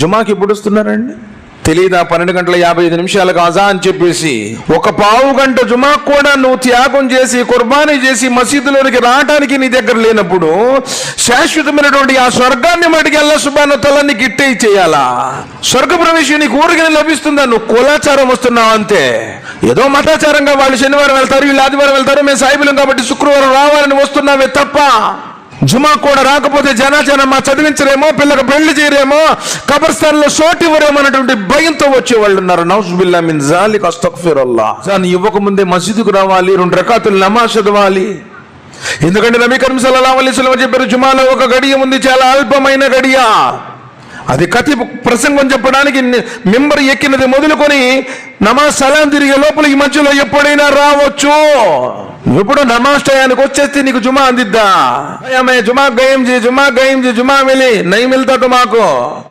జుమాకి ఎప్పుడు వస్తున్నారండి? తెలీదా పన్నెండు గంటల యాభై ఐదు నిమిషాలకు అజా అని చెప్పేసి. ఒక పావు గంట జుమాకు కూడా నువ్వు త్యాగం చేసి కుర్బానీ చేసి మసీదులోనికి రావడానికి నీ దగ్గర లేనప్పుడు శాశ్వతమైనటువంటి ఆ స్వర్గాన్ని మటుకి అల్లా సుబాన తలని గిట్టే చేయాలా? స్వర్గ ప్రవేశం నీకు ఊరికనే లభిస్తుందా? నువ్వు కులాచారం వస్తున్నావు అంతే. ఏదో మతాచారంగా వాళ్ళు శనివారం వెళ్తారు వీళ్ళు ఆదివారం వెళ్తారు మేము సాయిబులం కాబట్టి శుక్రవారం రావాలని వస్తున్నావే తప్ప. జుమా కూడా రాకపోతే జనాజనమా చదివించరేమో పిల్లలకు పెళ్ళి చేయరేమో కబర్స్థాన్లో షోట్ ఇవ్వరేమో అన్నటువంటి భయంతో వచ్చే వాళ్ళు ఉన్నారు. నౌజుబిల్లా మిన్ జాలిక్ అస్తగ్ఫిరుల్లా. దాన్ని ఇవ్వక ముందే మసీదుకు రావాలి రెండు రకాతులు నమాజ్ చదవాలి. ఎందుకంటే నబీ కరీం సల్లల్లాహు అలైహి చెప్పారు జుమాలో ఒక గడియ ఉంది చాలా అల్పమైన గడియ. అది కతి ప్రసంగం చెప్పడానికి మెంబర్ ఎక్కినది మొదలుకొని నమాజ్ సలాం తిరిగే లోపల ఈ మధ్యలో ఎప్పుడైనా రావచ్చు. ఎప్పుడు నమాజ్ టయానికి వచ్చేస్తే నీకు జుమా అందిద్దా? జుమా గయం జీ జుమా గయం జీ జుమా మిలి నై మిల్తా మాకు.